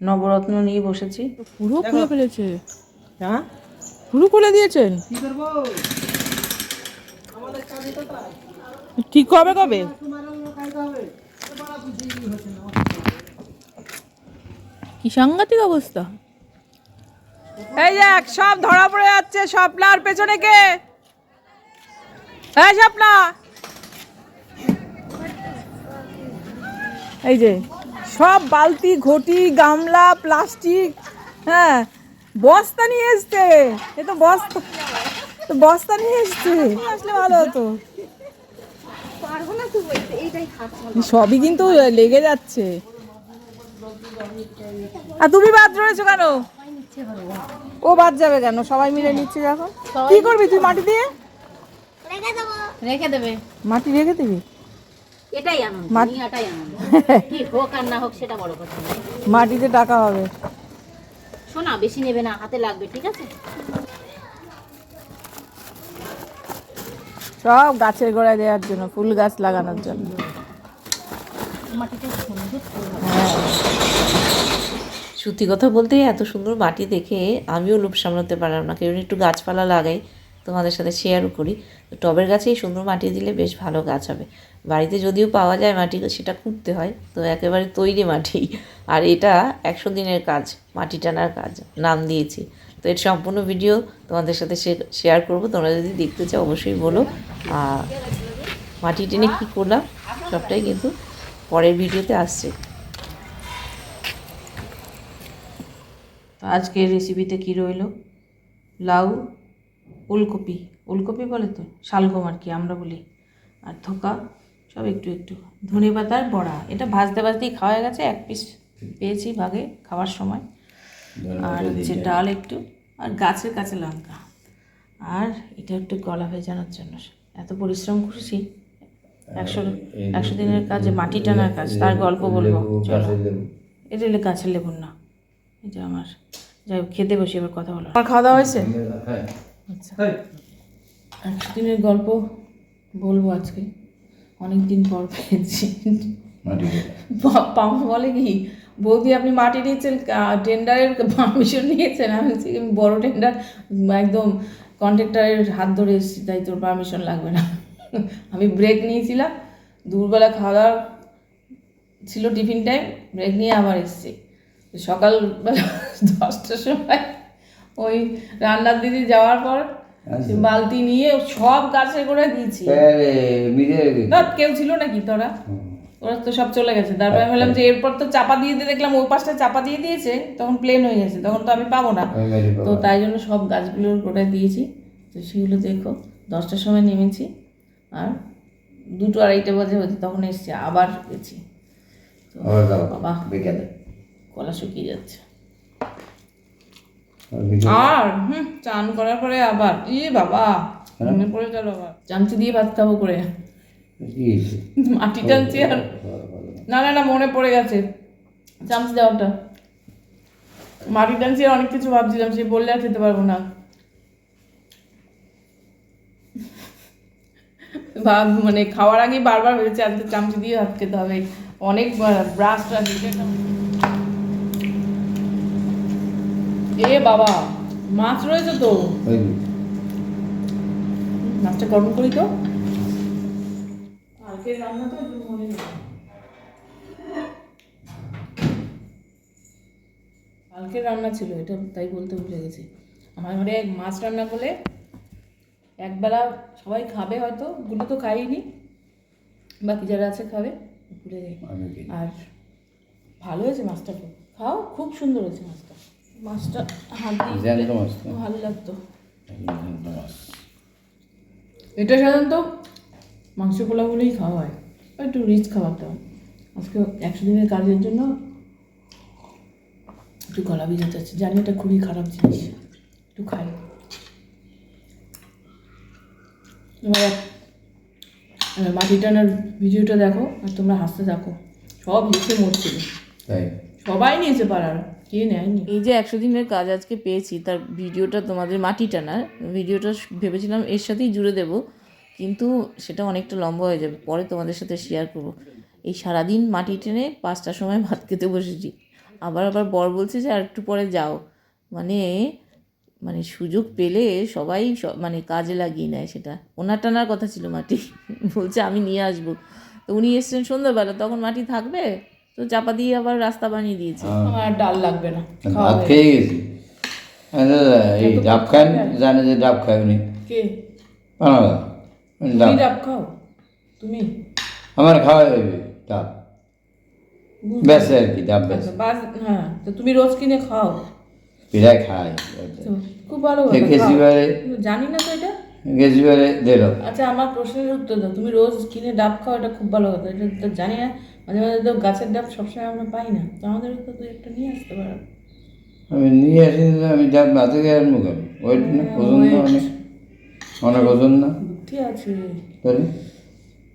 নবরত্ন নিয়ে বসেছি। পুরো খুলে ফেলেছে। হ্যাঁ? পুরো খুলে দিয়েছেন? ঠিক হবে কবে? কি সাংঘাতিক অবস্থা। এই দেখ সব ধরা পড়ে যাচ্ছে স্বপ্নার পেছনে কে? হ্যাঁ স্বপ্না। এই যে সব বালতি ঘটি গামলা প্লাস্টিক হ্যাঁ বস্তা নিয়ে এসছে। এ তো বস্তা তো বস্তা নিয়ে এসছে। আসলে ভালো হতো। সবই কিন্তু লেগে যাচ্ছে। আর তুমি বাদ রয়েছো কেন? ও বাদ যাবে কেন? সবাই মিলে নিচ্ছে যখন কি করবি তুই মাটি দিয়ে? রেখে দেবে। মাটি রেখে দিবি? এটাই আনন্দ দুনিয়াটাই আনন্দ। কি হোক আর না হোক সেটা বড় কথা না। মাটিতে টাকা হবে। শোনা বেশি নেবে না হাতে লাগবে ঠিক আছে? সব গাছের গোড়ায় দেওয়ার জন্য ফুল গাছ লাগানোর জন্য। সত্যি কথা বলতে এত সুন্দর মাটি দেখে আমিও লোভ সামলাতে পারলাম না। কেউ একটু গাছপালা লাগাই তোমাদের সাথে শেয়ারও করি। তো টবের গাছেই সুন্দর মাটি দিলে বেশ ভালো গাছ হবে। বাড়িতে যদিও পাওয়া যায় মাটি সেটা খুঁড়তে হয়। তো একেবারে তৈরি মাটি। আর এটা একশো দিনের কাজ, মাটি টানার কাজ, নাম দিয়েছি। তো এর সম্পূর্ণ ভিডিও তোমাদের সাথে শেয়ার করব। তোমরা যদি দেখতে চাও, অবশ্যই বলো। আর মাটি টেনে কী করলাম, সবটাই কিন্তু পরের ভিডিওতে আসছে। আজকের রেসিপিতে কি রইল? লাউ, ওলকপি। ওলকপি বলে তো, শালগম আর কি, আমরা বলি। আর থোকা সব একটু একটু। ধনে পাতার বড়া এটা ভাজতে ভাজতেই খাওয়া হয়ে গেছে এক পিস পেয়েছি ভাগে খাওয়ার সময়। আর হচ্ছে ডাল একটু আর গাছের কাছে লঙ্কা। আর এটা একটু গলা ভেজানোর জন্য। এত পরিশ্রম করেছি একশো একশো দিনের কাজে মাটি টানার কাজ তার গল্প বলব চলো। এটা হলে গাছের লেবুর না এটা আমার। যাই হোক খেতে বসে এবার কথা বলো। আমার খাওয়া দাওয়া হয়েছে? আচ্ছা। একশো দিনের গল্প বলব আজকে। অনেক দিন পর পেয়েছি পা- পামা বলে কি? বৌদি আপনি মাটি নিয়েছেন টেন্ডারের পারমিশন নিয়েছেন। আমি বড় টেন্ডার একদম কন্ট্রাক্টরের হাত ধরে এসেছি তাই তোর পারমিশন লাগবে না। আমি ব্রেক নিয়েছিলাম। দুপুরবেলা খাওয়া দাওয়া ছিল টিফিন টাইম ব্রেক নিয়ে আবার এসেছি। সকালবেলা দশটার সময় ওই রান্নার দিদি যাওয়ার পর বালতি নিয়ে সব গাছে করে দিয়েছি। কেউ ছিল নাকি তোরা? ওরা তো সব চলে গেছে। তারপরে আমি বললাম যে এরপর তো চাপা দিয়ে দিয়ে দেখলাম ওই পাশটা চাপা দিয়ে দিয়েছে তখন প্লেন হয়ে গেছে তখন তো আমি পাবো না। তো তাই জন্য সব গাছগুলোর গোটায় দিয়েছি। তো সেগুলো দেখো দশটার সময় নেমেছি আর দুটো আড়াইটা বাজে হয়েছে তখন এসছি আবার গেছি। বাবা গলা শুকিয়ে যাচ্ছে। আর হুম চান করার পরে আবার ই বাবা মনে পড়ে গেল আবার। চামচি দিয়ে ভাত খাব করে। মাটি টানছি আর না না না মনে পড়ে গেছে। চামচ দেওয়াটা মাটি টানছি আর অনেক কিছু ভাবছিলাম সে বললে আর খেতে পারব না। ভাব মানে খাওয়ার আগে বারবার ভেবেছি আজকে চামচি দিয়ে ভাত খেতে হবে। অনেক ব্রাশ ট্রাশ এ বাবা মাছ রয়েছে তো। মাছটা গরম করি তো। কালকে রান্না তো মনে কালকে রান্না ছিল এটা তাই বলতে ভুলে গেছি। আমার ঘরে এক মাছ রান্না করলে একবেলা সবাই খাবে হয়তো গুলো তো খাইনি। বাকি যারা আছে খাবে ভুলে যাই। আর ভালো হয়েছে মাছটা খুব খাও খুব সুন্দর হয়েছে মাছটা। মাছটা হাত দিয়ে তো। ভালো লাগতো। এটা সাধারণত মাংস পোলাগুলোই খাওয়া হয়। একটু রিচ খাওয়াতে হয় আজকে একশো দিনের কাজের জন্য একটু গলা ভিজাতে হচ্ছে জানি এটা খুবই খারাপ জিনিস। একটু খাই। এবার আহ, মাটি টানার ভিডিওটা দেখো আর তোমরা হাসতে থাকো। সব হেসে মরছিল। তাই? সবাই নিয়েছে পাড়ার। কে নেয়নি। এই যে একশো দিনের কাজ আজকে পেয়েছি, তার ভিডিওটা তোমাদের মাটি টানার। ভিডিওটা ভেবেছিলাম এর সাথেই জুড়ে দেব, কিন্তু সেটা অনেকটা লম্বা হয়ে যাবে। পরে তোমাদের সাথে শেয়ার করব। এই সারাদিন মাটি টেনে পাঁচটার সময় ভাত খেতে বসেছি। আবার আবার বর বলছে যে আর একটু পরে যাও। মানে মানে সুযোগ পেলে সবাই মানে কাজে লাগিয়ে নেয় সেটা। ওনার টানার কথা ছিল মাটি। বলছে আমি নিয়ে আসব। তো উনি এসছেন সন্ধ্যাবেলা, তখন মাটি থাকবে? তো চাপা দিয়ে আবার রাস্তা বানিয়ে দিয়েছে। আমার ডাল লাগবে না ভাত খেয়ে গেছি। এই ডাব খান জানে যে ডাব খায় উনি কে ডাব ডাব খাও। তুমি? আমার খাওয়া যাবে ডাব বেসে আর কি ডাব বেসে বাস হ্যাঁ তো তুমি রোজ কিনে খাও? প্রায় খায় খুব ভালো এই কথা, গেছি বারে জানি না তো এটা? গেছি বারে দিল আচ্ছা আমার প্রশ্নের উত্তর দাও। তুমি রোজ কিনে ডাব খাও এটা খুব ভালো কথা এটা তো জানি না। মাঝে মাঝে তো গাছের ডাব সবসময় আমরা পাই না তো আমাদের তো তুই একটা নিয়ে আসতে পারো। আমি নিয়ে আসি আমি ডাব ভাতে খেয়ে আনব কেন? ওয়েট না? ওজন না অনেক? অনেক ওজন না? ঠিক আছে। তাহলে?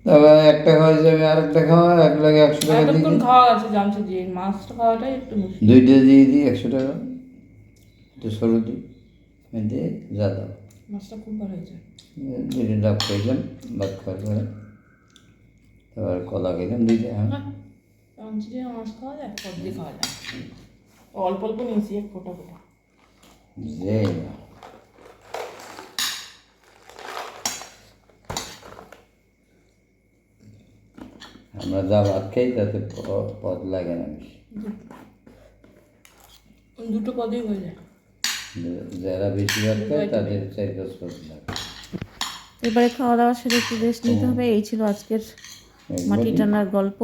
তারপর একটা খাওয়া যাবে আর একটা খাওয়া এক লাগে একশো টাকা দিয়ে খাওয়া আছে জানছো যে মাছটা খাওয়াটাই একটু দুইটা দিয়ে দিই একশো টাকা। একটু সরু দিই দিয়ে যা দাও। মাছটা খুব ভালো হয়েছে। দুটো ডাব খাইলাম ভাত খাওয়ার পরে। তারপর কলা খেলাম দুইটা হ্যাঁ। মাছ খাওয়া যায় সবজি খাওয়া যায়। অল্প অল্প নিয়েছি এক ফোটা ফোটা। আমরা যা ভাত খাই তাতে পদ লাগে না বেশি। দুটো। পদেই হয়ে যায়। যারা বেশি ভাত খায় তাদের চার পাঁচ পদ লাগে। এবারে খাওয়া দাওয়া সেরে একটু রেস্ট নিতে হবে এই ছিল আজকের মাটি টানার গল্প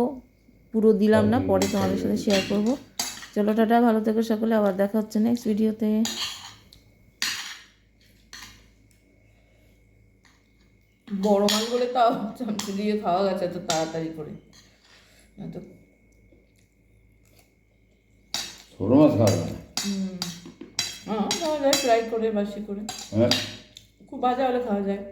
পুরো দিলাম না পরে তোমাদের সাথে শেয়ার করব। চলো টাটা ভালো থেকো সকলে আবার দেখা হচ্ছে নেক্সট ভিডিওতে বড় মাছ বলে তাও চামচি দিয়ে খাওয়া গেছে এত তাড়াতাড়ি করে। তো ছোটো মাছ খাওয়া যায়? হ্যাঁ খাওয়া যায় ফ্রাই করে বাসি করে। হ্যাঁ। খুব ভাজা হলে খাওয়া যায়।